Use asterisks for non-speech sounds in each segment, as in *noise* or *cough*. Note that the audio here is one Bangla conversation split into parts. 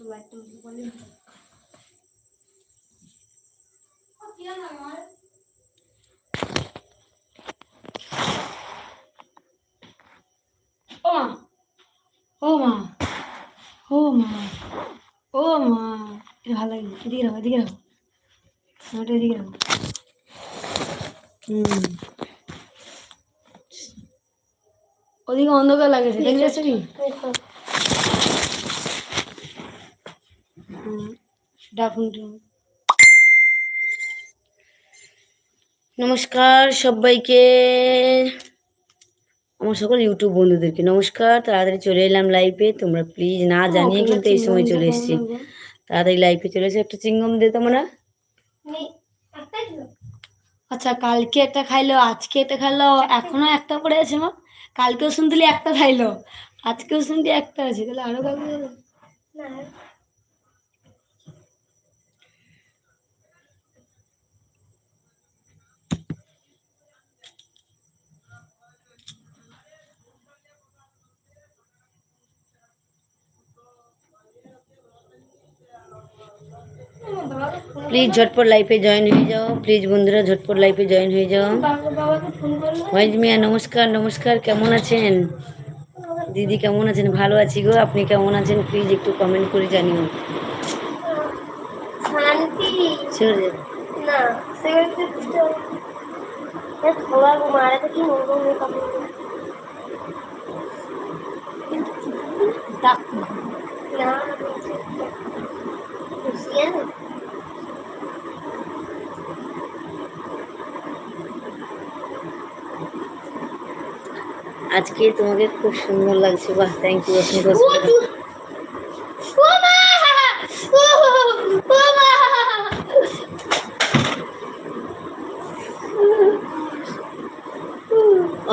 লাইটটা ও মা ও মা ও মা ও মা। এটা ভালো লাগে এদিকে রাখো এদিকে রাখো। ওটা এদিকে রাখো। হুম। ওদিকে অন্ধকার লাগেছে কি ডাকুন নমস্কার সবাইকে। আমার সকল ইউটিউব বন্ধুদেরকে নমস্কার। তাড়াতাড়ি চলে এলাম লাইভে তোমরা প্লিজ না জানিয়ে কিন্তু এই সময় চলে এসেছি। তাড়াতাড়ি লাইভে চলে এসে। একটা চিংগম দে তোমরা। আচ্ছা কালকে একটা খাইলো আজকে একটা খাইলো এখনও একটা পড়ে আছে মা? কালকেও শুনতে একটা খাইলো আজকেও শুনতে একটা আছে তাহলে আরও কাউকে প্লিজ ঝটপট লাইফে জয়েন হয়ে যাও। প্লিজ বন্ধুরা ঝটপট লাইফে জয়েন হয়ে যাও। ওয়াইজ মিয়া নমস্কার নমস্কার। কেমন আছেন? দিদি কেমন আছেন? ভালো আছি গো। আপনি কেমন আছেন? প্লিজ একটু কমেন্ট করে জানিও। না আজকে তোমাকে খুব সুন্দর লাগছে, বাহ থ্যাংক ইউ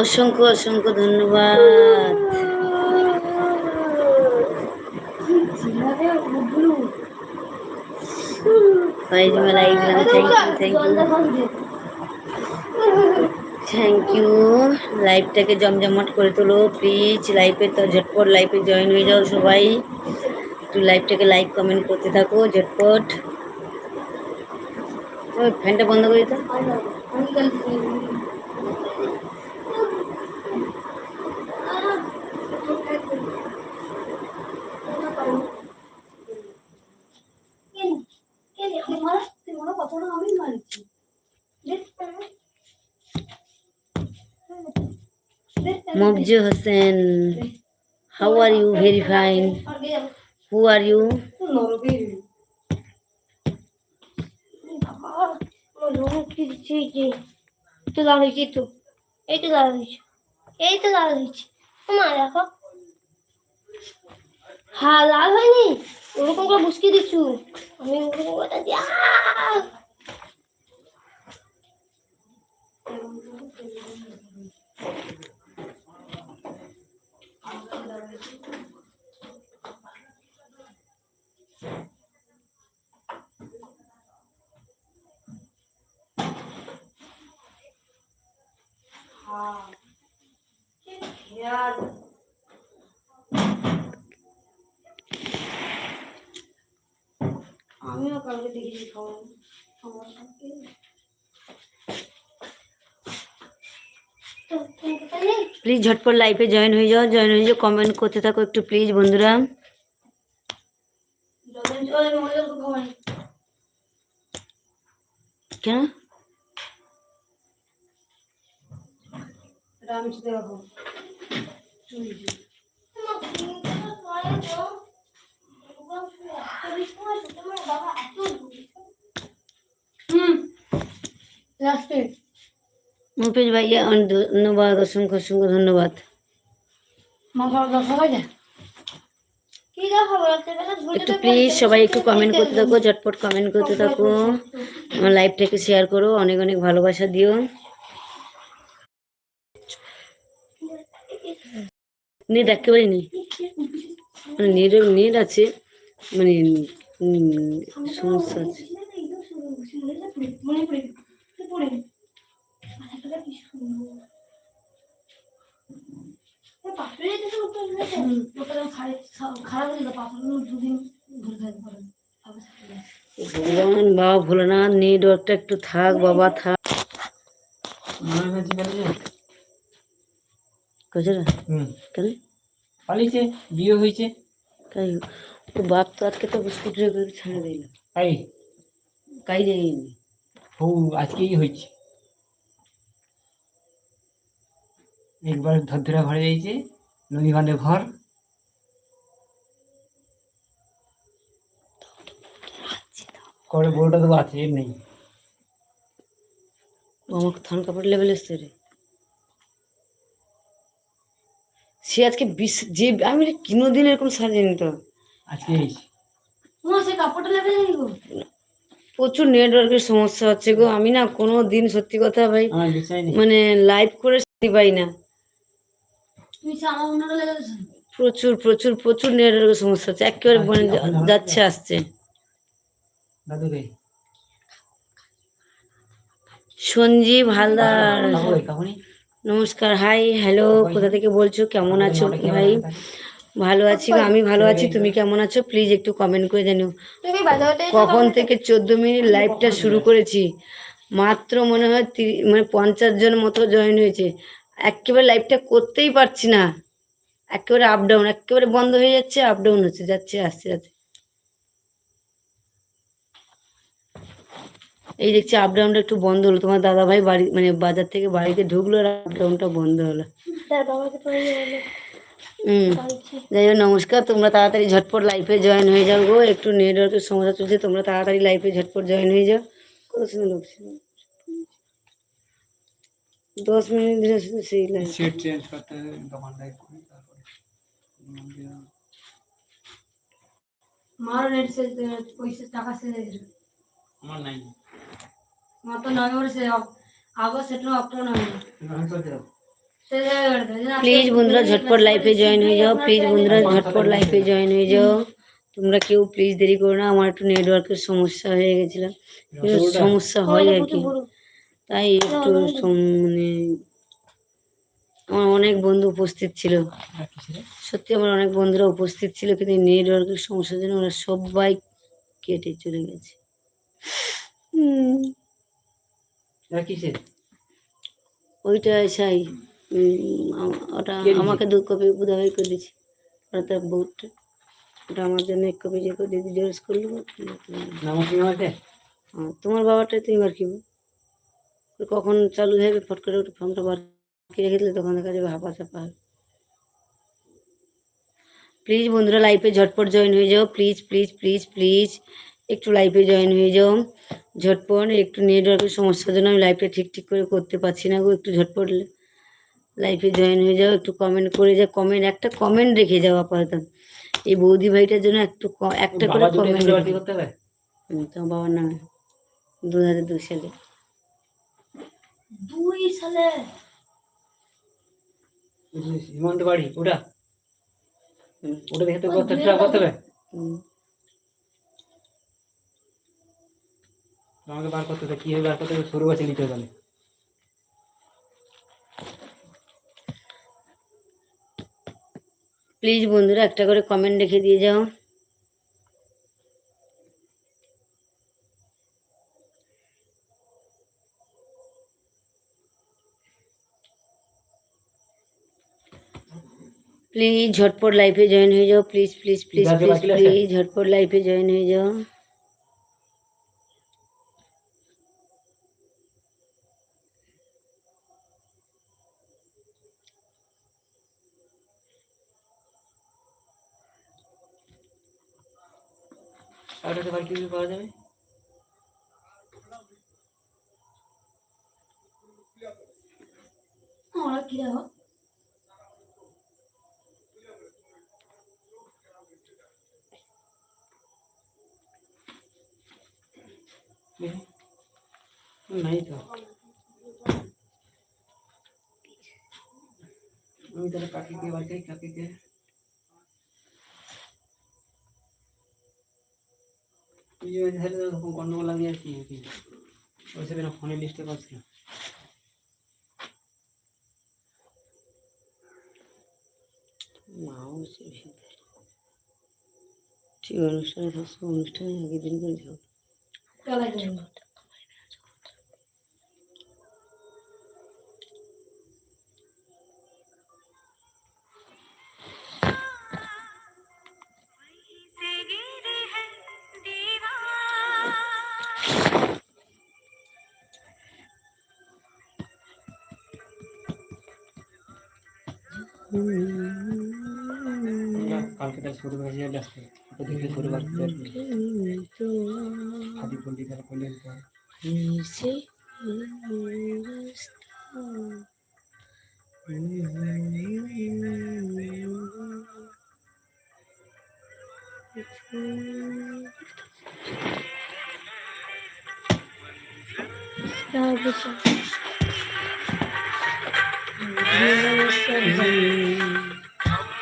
অসংখ্য অসংখ্য। অসংখ্য ধন্যবাদ। Thank you thank you thank you লাইভটাকে জমজমাট করে তোলো প্লিজ লাইভে তো ঝটপট লাইভে জয়েন হয়ে যাও সবাই। একটু লাইভটাকে লাইক কমেন্ট করতে থাকো, ঝটপট। ওই ফ্যানটা বন্ধ করে দিত। Mofju Hossain how are you very fine who are you তো লাগাইছি তো এই তো লাগাইছি এই তো লাগাইছি মা দেখো হ্যাঁ লাল হয়নি ওরকম করে বুসকি দিচ্ছু আমি ওরকম করে দিয়া আমিও কাউকে দেখিনি খাওয়ানো আমার সাথে প্লিজ ঝটপট লাইভে জয়েন হয়ে যাও। জয়েন হয়ে যাও কমেন্ট করতে থাকো একটু প্লিজ বন্ধুরা। যতদিন চলে মরে যাব খাওয়ানি কেন? এটা আমি সাথে রাখো চুরি হুম লাস্টে মুফিজ ভাইয়া অন- ধন্যবাদ অসংখ্য অসংখ্য ধন্যবাদ। একটু প্লিজ সবাই একটু কমেন্ট করতে থাকো ঝটপট কমেন্ট করতে থাকো। আমার লাইভটাকে শেয়ার করো অনেক অনেক ভালোবাসা দিও। নেট একেবারেই নেই মানে নেট নেট আছে মানে সমস্যা আছে। পাপড়ি খারাপ হয়ে গেল। দুদিন ঘুরে সাথে যায়। ভগবান বাবা ভোলেনাথ নেটওয়ার্কটা একটু থাক বাবা থাক। কেন? পালিয়েছে বিয়ে হয়েছে। তাই ওর বাপ তো আজকে তো বিস্কুট ছেড়ে দিল তাই? কাই ও আজকেই হয়েছে। একবার ধরধরা ঘরে যাইছে নদী বাঁধে ঘর। করে বউটা তো আছে নেই। আমার থান কাপড় লেভেল এসছে রে। সে আজকে বিশ যে আমি রে কোনোদিন এরকম সাজিনি তো আজকে সে কাপড়টা লেগে প্রচুর নেটওয়ার্কের সমস্যা হচ্ছে গো। আমি না কোনো দিন সত্যি কথা ভাই মানে লাইভ করে শান্তি পাই না তুমি সে আমার অন্যটা লেগে গেছে প্রচুর প্রচুর প্রচুর নেটওয়ার্কের সমস্যা হচ্ছে। একেবারে মানে যা- যাচ্ছে আসছে। সঞ্জীব হালদার। নমস্কার হাই হ্যালো কোথা থেকে বলছো? কেমন আছো ভাই? ভালো আছি আমি ভালো আছি তুমি কেমন আছো? প্লিজ একটু কমেন্ট করে জানিও। কখন থেকে চোদ্দ মিনিট লাইভটা শুরু করেছি? মাত্র মনে হয় মানে পঞ্চাশ জন মতো জয়েন হয়েছে। একেবারে লাইভটা করতেই পারছি না। একেবারে আপ ডাউন একেবারে বন্ধ হয়ে যাচ্ছে আপ ডাউন হচ্ছে যাচ্ছে আসছে যাচ্ছে। এই দেখছি আপ ডাউনটা একটু বন্ধ হলো। তোমার দাদা ভাই বাড়ি মানে বাজার থেকে বাড়িতে ঢুকলো আর আপ ডাউনটা বন্ধ হলো। হুম। যাই হোক নমস্কার তোমরা তাড়াতাড়ি ঝটপট লাইফে জয়েন হয়ে যাও গো। একটু নেটওয়ার্কের সমস্যা চলছে তোমরা তাড়াতাড়ি লাইফে ঝটপট জয়েন হয়ে যাও। কত লোক ছিল? দশ মিনিট ধরে শুধু সেই লাইফ সেট চেঞ্জ করতে হবে দোকানটায় করে তারপরে মারও নেট শেষ পয়সা টাকা শেষ হয়ে গেছে আমার নাই আমার তো নভেম্বর সে আগস্ট সেপ্টেম্বর অক্টোবর নভেম্বর আমি করতে যাব সে জায়গায় করে দেয়। প্লিজ বন্ধুরা ঝটপট লাইফে জয়েন হয়ে যাও প্লিজ বন্ধুরা ঝটপট লাইফে জয়েন হয়ে যাও তোমরা কেউ প্লিজ দেরি করো না আমার একটু নেটওয়ার্কের সমস্যা হয়ে গেছিল সমস্যা হয় আর কি তাই একটু মানে আমার অনেক বন্ধু উপস্থিত ছিল? সত্যি আমার অনেক বন্ধুরা উপস্থিত ছিল কিন্তু নেটওয়ার্কের সমস্যার জন্য ওরা সবাই কেটে চলে গেছে। ওইটা সাই ওটা আমাকে দু কপি বুধাবাই করে দিয়েছে। ওটা তার বউটা ওটা আমার জন্য এক কপি যে করে দিদি জেরক্স করল। তোমার বাবাটা তুমি আর কি কখন চালু হয়ে যাবে ফট করে ওটা ফর্মটা বার করে রেখে দিলে তখন দেখা যাবে হাঁপা চাপা। প্লিজ বন্ধুরা লাইফে ঝটপট জয়েন হয়ে যাও। প্লিজ প্লিজ প্লিজ প্লিজ একটু লাইফে জয়েন হয়ে যাও। ঝটপট একটু নেটওয়ার্কের সমস্যার জন্য আমি লাইফে ঠিক ঠিক করে করতে পারছি না গো। একটু ঝটপট লাইফে জয়েন হয়ে যাও একটু কমেন্ট করে যাও। কমেন্ট একটা কমেন্ট রেখে যাও আপাতত। এই বৌদি ভাইটার জন্য একটু একটা করে কমেন্ট করতে হবে? তোমার বাবার নামে দু হাজার দুই সালে। দুই সালে। হিমন্ত বাড়ি ওটা? ওটা দেখে তো করতে হবে আমাকে বার করতে হবে কি হবে বার করতে হবে শুরু আছে নিতে হবে প্লিজ বন্ধুরা একটা করে কমেন্ট রেখে দিয়ে যাও। প্লিজ ঝটপট লাইফে জয়েন হয়ে যাও প্লিজ প্লিজ প্লিজ দাদু প্লিজ বাকি আছে? প্লিজ ঝটপট লাইফে জয়েন হয়ে যাও আর একটা বার কি পাওয়া যাবে ওরা কি দেখো দেখি। নাই তো আমি তাহলে কাকিকে বার করি কাকিকে থাকলে তখন গন্ডগোল লাগে আর কি কি। ওই সেদিন ফোনের লিস্টে পাচ্ছি না। ঠিক অনুষ্ঠানে অনুষ্ঠানে আগের দিন করে যাও। কালকে তাই শুরু হয়ে যাবে আসতে ওটা দেখে শুরু করতে হাতি পল্লি তারা পল্লি নিচে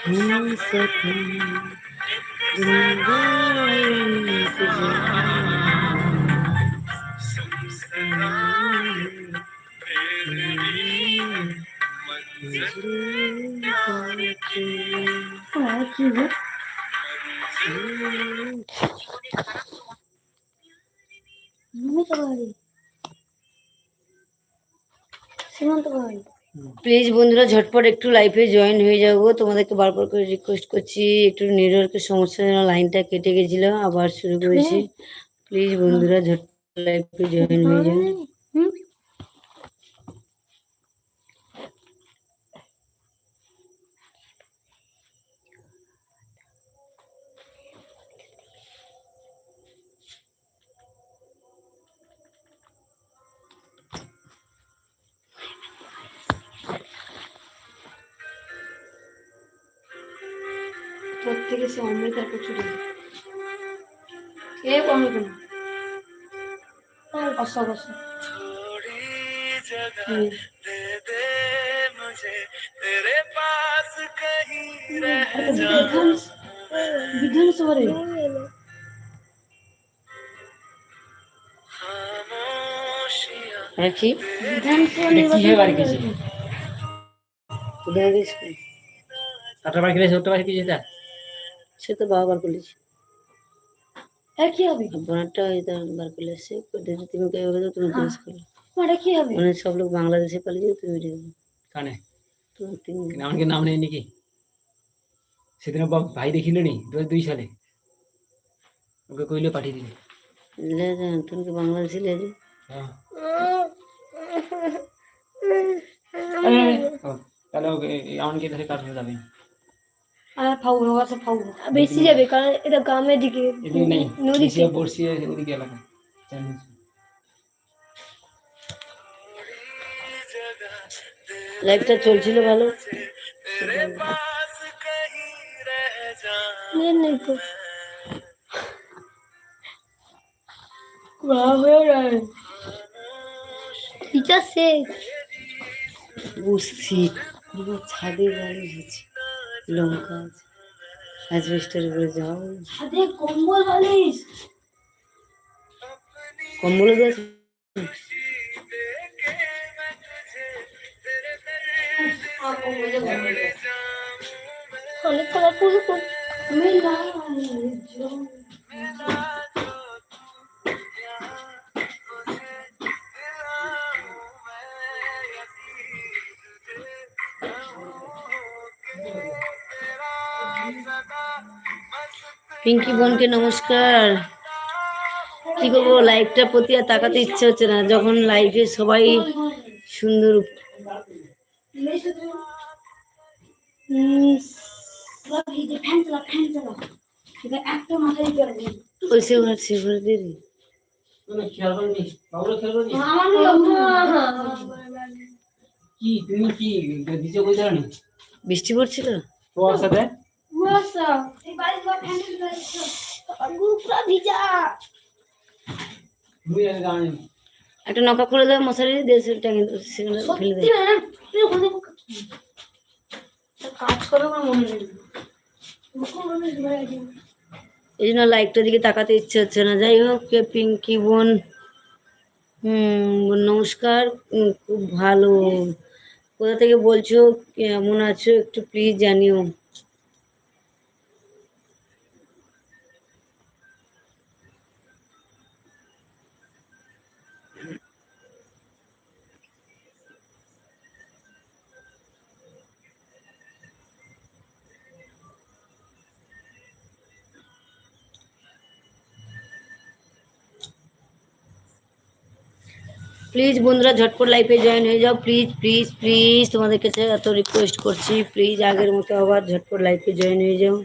見せて。自分のとかわり。そとかり。প্লিজ বন্ধুরা ঝটপট একটু লাইফে জয়েন হয়ে যাব। তোমাদেরকে বারবার করে রিকোয়েস্ট করছি একটু নেটওয়ার্কের সমস্যা জন্য লাইনটা কেটে গেছিল আবার শুরু করেছি। প্লিজ বন্ধুরা ঝটপট লাইফে জয়েন হয়ে যাও। প্রত্যেকে সে অমৃতার প্রচুর এ কমে কেন বসো বসো হুম। আরে তো বিধান বিধানসভা কি? বিধানসভা কিসের বাড়ি গেছে? গেছি বাড়ি কি যেটা সে তো বাবা বার করলিস এ কি হবে বোনারটা এটা বার করলে এসে তুমি কে হবে তুমি জিজ্ঞেস করো। এটা কি হবে। মানে সব লোক বাংলাদেশে পালিয়ে তুমি কানে? আমাকে নাম নেই নাকি? সেদিন ভাই দেখিল নি দু দুই সালে। ওকে কইলে পাঠিয়ে দিলি তুমি কি বাংলাদেশে লে হ্যাঁ। *laughs* তাহলে ওকে আমাকে ধরে কাটতে যাবে? আর ফাউল আছে ফাউল বেশি যাবে কারণ এটা গ্রামের দিকে। নেই নদীতে ওদিকে এলাকা। লাইফটা চলছিল ভালো। বুঝছি ছাদে বাড়ি হয়েছে লঙ্কা আছে। অ্যাজবেস্টার উপরে যাও সাথে কম্বল বালিশ কম্বল দিয়েছে অনেক পুরো খুব তুমি না পিঙ্কি বোনকে নমস্কার। কি করব লাইফটার প্রতি আর তাকাতে ইচ্ছে হচ্ছে না। যখন লাইফে সবাই সুন্দর। ওই সে ঘর সে ঘরে দিয়ে দিই। দিছে কই জানি বৃষ্টি পড়ছিল? তোমার সাথে? ভিজা। একটা নৌকা খুলে দেয় মশারি দিয়ে ফেলে কাজ করে আমার মনে নেই। এই জন্য লাইফটার দিকে তাকাতে ইচ্ছে হচ্ছে না। যাই হোক কে পিঙ্কি বোন। হুম নমস্কার। উম, খুব ভালো। কোথা থেকে বলছো? কেমন আছো? একটু প্লিজ জানিও। প্লিজ বন্ধুরা, ঝটপট লাইফে জয়েন হয়ে যাও। প্লিজ প্লিজ প্লিজ তোমাদের কাছে এত রিকোয়েস্ট করছি। প্লিজ আগের মতো আবার ঝটপট লাইফে জয়েন হয়ে যাও।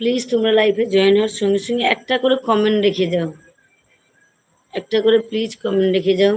প্লিজ তোমরা লাইফে জয়েন হওয়ার সঙ্গে সঙ্গে একটা করে কমেন্ট রেখে যাও। একটা করে প্লিজ কমেন্ট রেখে যাও।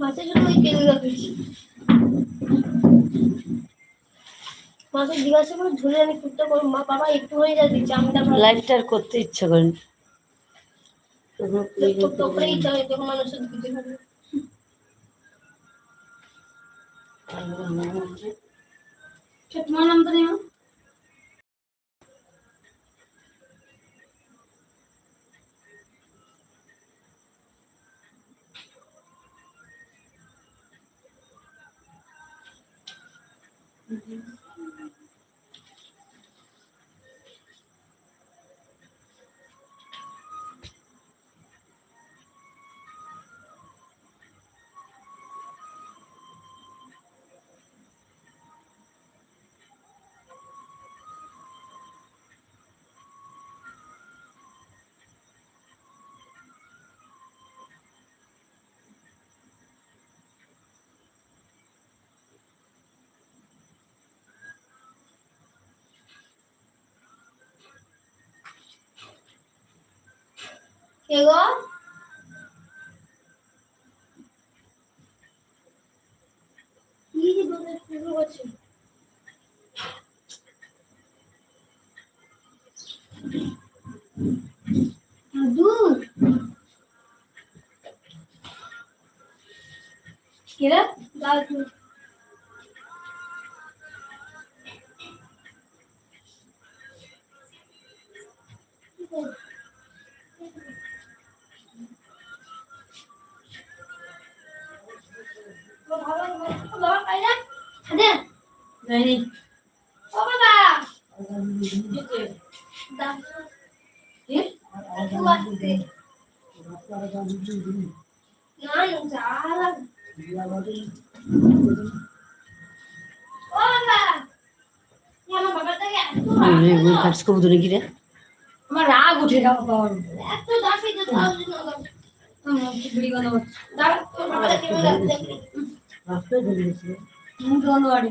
মাছের জন্য ওই তেল রাখেছি মাকে জিজ্ঞাসা করে ঝুলে আমি কুটতে করব। মা বাবা একটু হয়ে দিচ্ছে আমি তারপর লাইফটা আর করতে ইচ্ছা করেন তখন ইচ্ছা হয় তখন মানুষের দিতে হবে। তোমার নাম তো নেই মা? কে গো কি শুরু করছে? দুধ কে রে? দাও দুধ যাইনি। কি? কবুতরে কি রে আমার রাগ উঠে গেল বাবার উপর। আমার বিড়ি গন্ধ হচ্ছে। মুখ গন্ধ বাড়ি।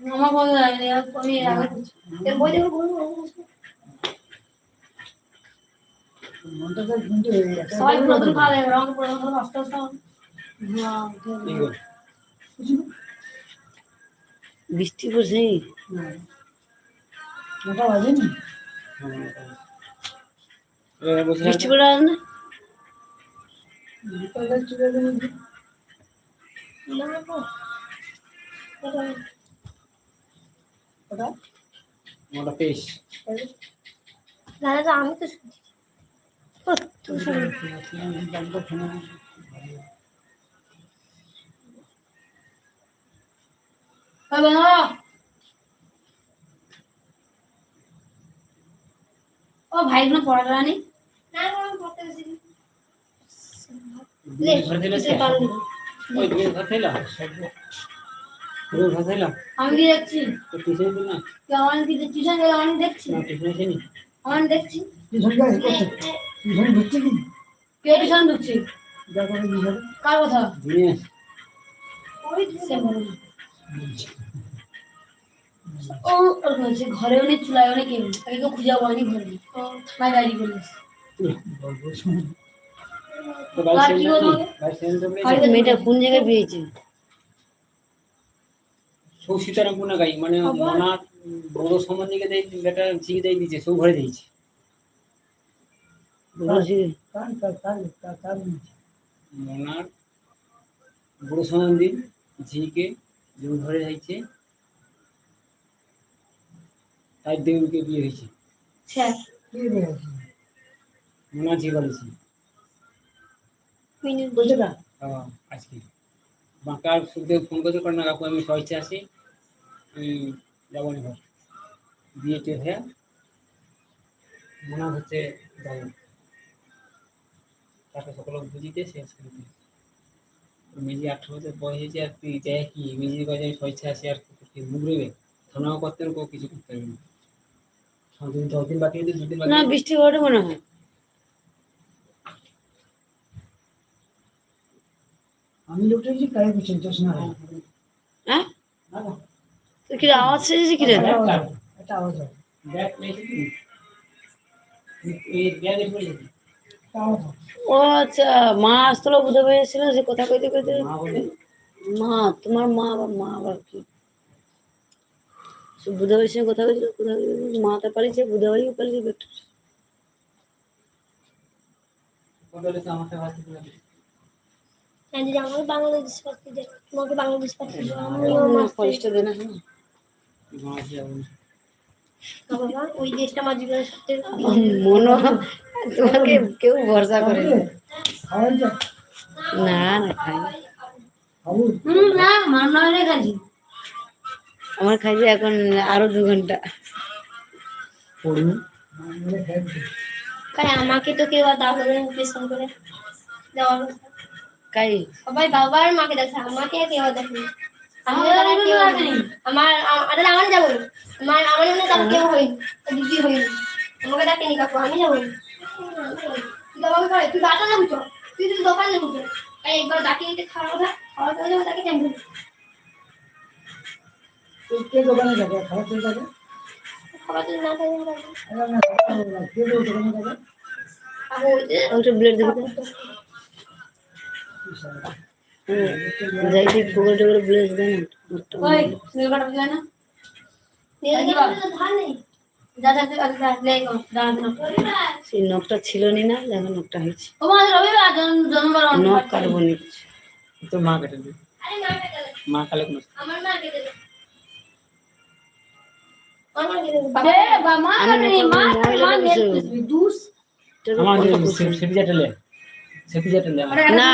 আমার বন্ধ যায়নি আমি এর বই দেখো বই দেখো সবাই নতুন রং করে নষ্ট নষ্ট এই গো। বৃষ্টি পড়ছে হ্যাঁ, এবার বৃষ্টি পড়ে আসে না। নটা তেইশ দাদা আমি তো ও, ভাই কোনো পড়াশোনা নেই না, পড়তে বসেছি। ঘর থেকে ওই ঘর থেকে ঘর আমি কি দেখছি? তো টিউশন দিন না? তুই আমার কি টিউশন গেলে আমি দেখছি। না টিউশন আসেনি। আমার দেখছি। এ, এ, কে? টিউশন ঢুকছি? কার কথা? দিয়ে। ওই সে বলে ও ওর বলছে ঘরেও নেই চুলায়ও নেই কেউ তাকে কেউ খুঁজে পাওয়ানি ঘরে। নেই গাড়ি বলিস। মেয়েটা কোন জায়গায় পেয়েছে? সৌ সীতারামপুর না গাই মানে মনার বড় সম্বন্ধীকে দেয় বেটা চিকে দেয় দিয়েছে সৌ ঘরে দিয়েছে। মনার বড় সম্বন্ধী ঝিকে যে ঘরে যাইছে তার দেউলকে বিয়ে হয়েছে। মনা ঝি বলেছি। মিনিট হ্যাঁ, আজকে। বাঁকার শুধু ফোন করতে পারে না কাকু আমি স্বেচ্ছা আছি। আমি যাব না ঘর বিয়ে হয়ে মনে হচ্ছে যাব তাকে সকল বুঝিতে সে আজকে মেজি আঠারো বছর বয়স হয়েছে আর তুই যাই কি? মেজির কাজে আমি স্বেচ্ছা আছি আর কি রইবে? থানাও করতে কেউ কিছু করতে হবে না। সামনে দশ দিন বাকি দুদিন বাকি না বৃষ্টি ঘটে মনে হয়। আমি লোকটা যে কারে বুঝছেন চশমা হ্যাঁ? কি আওয়াজ এসেছে কি রে? একটা আওয়াজ হয় হয় ও আচ্ছা মা আসতো বুঝতে পেরেছিল সে কথা কইতে কইতে? মা তোমার মা আবার মা আবার কি? সে বুধবারের সঙ্গে কথা আমাকে হাতে তুলে দে। আর যদি আমাকে বাংলাদেশ পাঠিয়ে দেয় তোমাকে বাংলাদেশ পাঠিয়ে দেয় আমিও মারতে- কষ্ট দেয় ওই দেশটা আমার জীবনের সবচেয়ে মনো তোমাকে কেউ ভরসা করে না। না খাই আমার খাইছে এখন আরও দু ঘণ্টা। কাই আমাকে তো কেউ আর করে পেছন করে দেওয়ার। সবাই বাবার মাকে দেখে আমাকে কেউ দেখে আমি। আমার আ- আরে আমার যাব। না। আমার আমার মনে তার কেউ হয়নি। তার দিদি হয়নি। আমাকে ডাকেনি কাকু আমি যাব না। তুই তো আমাকে করে তুই বাটা না বুঝো তুই তুই দোকান না বুঝো এই একবার ডাকি নিতে খাওয়া কথা খাওয়া কথা যাব তাকে কেমন কে দোকানে যাবে? খাবার কে যাবে? খাবার যদি না খাই আমি যাব। না। আরে না খাবার না, কে দোকানে যাবে কাকু ওই যে একটা ব্লেড দেখি তো। হুম, যাই তুই পুকুরে টুকুরে ব্লেড দে না কাটা সেই নখটা ছিল নি না দেখো নখটা হয়েছে মা নখ বাড়ি। কাটবো নি তো মা কেটে দেবে আরে মা কেটে দেবে মা কালে কোনো আমার মা মা মা মা মা আচ্ছা, না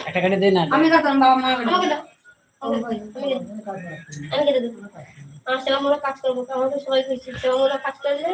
একটা কেটে দে না। আমি কাটতাম বাবা মা কাটে আমাকে দাও আমাকে দাও, আমি কেটে দেবো। আমি কেটে দেবো। আমার সেবামূলক কাজ করব আমাকে সবাই সেবামূলক কাজ করলে